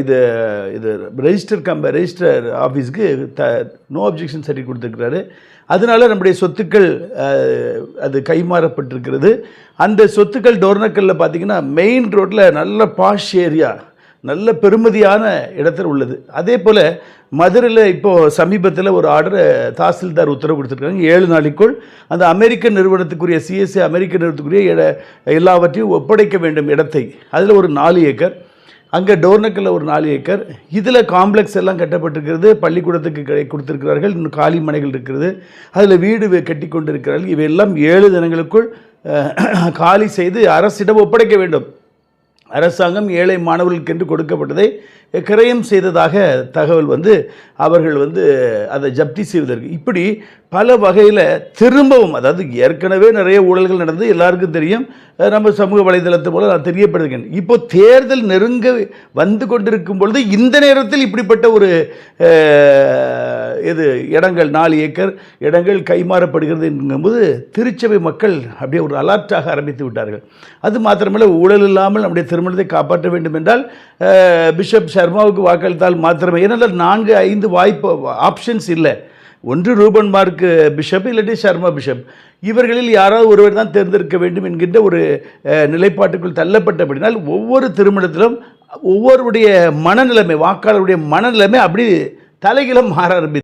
இது இது ரெஜிஸ்டர் கம்ப ரெஜிஸ்டர் ஆஃபீஸ்க்கு த நோ அப்ஜெக்ஷன் சரி கொடுத்துருக்கிறாரு. அதனால நம்முடைய சொத்துக்கள் அது கைமாறப்பட்டிருக்கிறது. அந்த சொத்துக்கள் டோர்னக்கல்ல பார்த்தீங்கன்னா மெயின் ரோட்டில் நல்ல பாஷ் ஏரியா நல்ல பெருமதியான இடத்துல உள்ளது. அதே போல் மதுரையில் இப்போது சமீபத்தில் ஒரு ஆர்டர் தாசில்தார் உத்தரவு கொடுத்துருக்காங்க. ஏழு நாளைக்குள் அந்த அமெரிக்க நிறுவனத்துக்குரிய சிஎஸ்சி அமெரிக்க நிறுவனத்துக்குரிய எல்லாவற்றையும் ஒப்படைக்க வேண்டும் இடத்தை. அதில் ஒரு நாலு ஏக்கர். அங்கே டோர்னக்கல்ல ஒரு நாலு ஏக்கர். இதில் காம்ப்ளெக்ஸ் எல்லாம் கட்டப்பட்டிருக்கிறது. பள்ளிக்கூடத்துக்கு கிடை கொடுத்துருக்கிறார்கள். இன்னும் காலி மனைகள் இருக்கிறது அதில் வீடு கட்டி கொண்டு இருக்கிறார்கள் இவையெல்லாம் ஏழு தினங்களுக்குள் காலி செய்து அரசிடம் ஒப்படைக்க வேண்டும். அரசாங்கம் ஏழை மாணவர்களுக்கு என்று கொடுக்கப்பட்டதை கிரயம் செய்ததாக தகவல் வந்து அவர்கள் வந்து அதை ஜப்தி செய்வதற்கு. இப்படி பல வகையில் திரும்பவும் அதாவது ஏற்கனவே நிறைய ஊழல்கள் நடந்து எல்லாருக்கும் தெரியும். நம்ம சமூக வலைதளத்தை போல நான் தெரியப்படுகிறேன். இப்போ தேர்தல் நெருங்க வந்து கொண்டிருக்கும் பொழுது இந்த நேரத்தில் இப்படிப்பட்ட ஒரு இது இடங்கள் நாலு ஏக்கர் இடங்கள் கைமாறப்படுகிறது என்கும்போது திருச்சபை மக்கள் அப்படியே ஒரு அலர்ட்டாக ஆரம்பித்து விட்டார்கள். அது மாத்திரமல்ல ஊழல் இல்லாமல் நம்முடைய திருமணத்தை காப்பாற்ற வேண்டும் என்றால் பிஷப் சர்மாவுக்கு வாக்களித்தால் மாத்திரமே. ஏன்னால் நான்கு ஐந்து வாய்ப்பு ஆப்ஷன்ஸ் இல்லை. ஒன்று ரூபன் மார்க் பிஷப் இல்லாட்டி சர்மா பிஷப். இவர்களில் யாராவது ஒருவர் தான் தேர்ந்தெடுக்க வேண்டும் என்கின்ற ஒரு நிலைப்பாட்டுக்குள் தள்ளப்பட்டபடினால் ஒவ்வொரு திருமணத்திலும் ஒவ்வொருடைய மனநிலைமை வாக்காளருடைய மனநிலைமை அப்படி தலைகிலம் மாற ஆரம்பித்து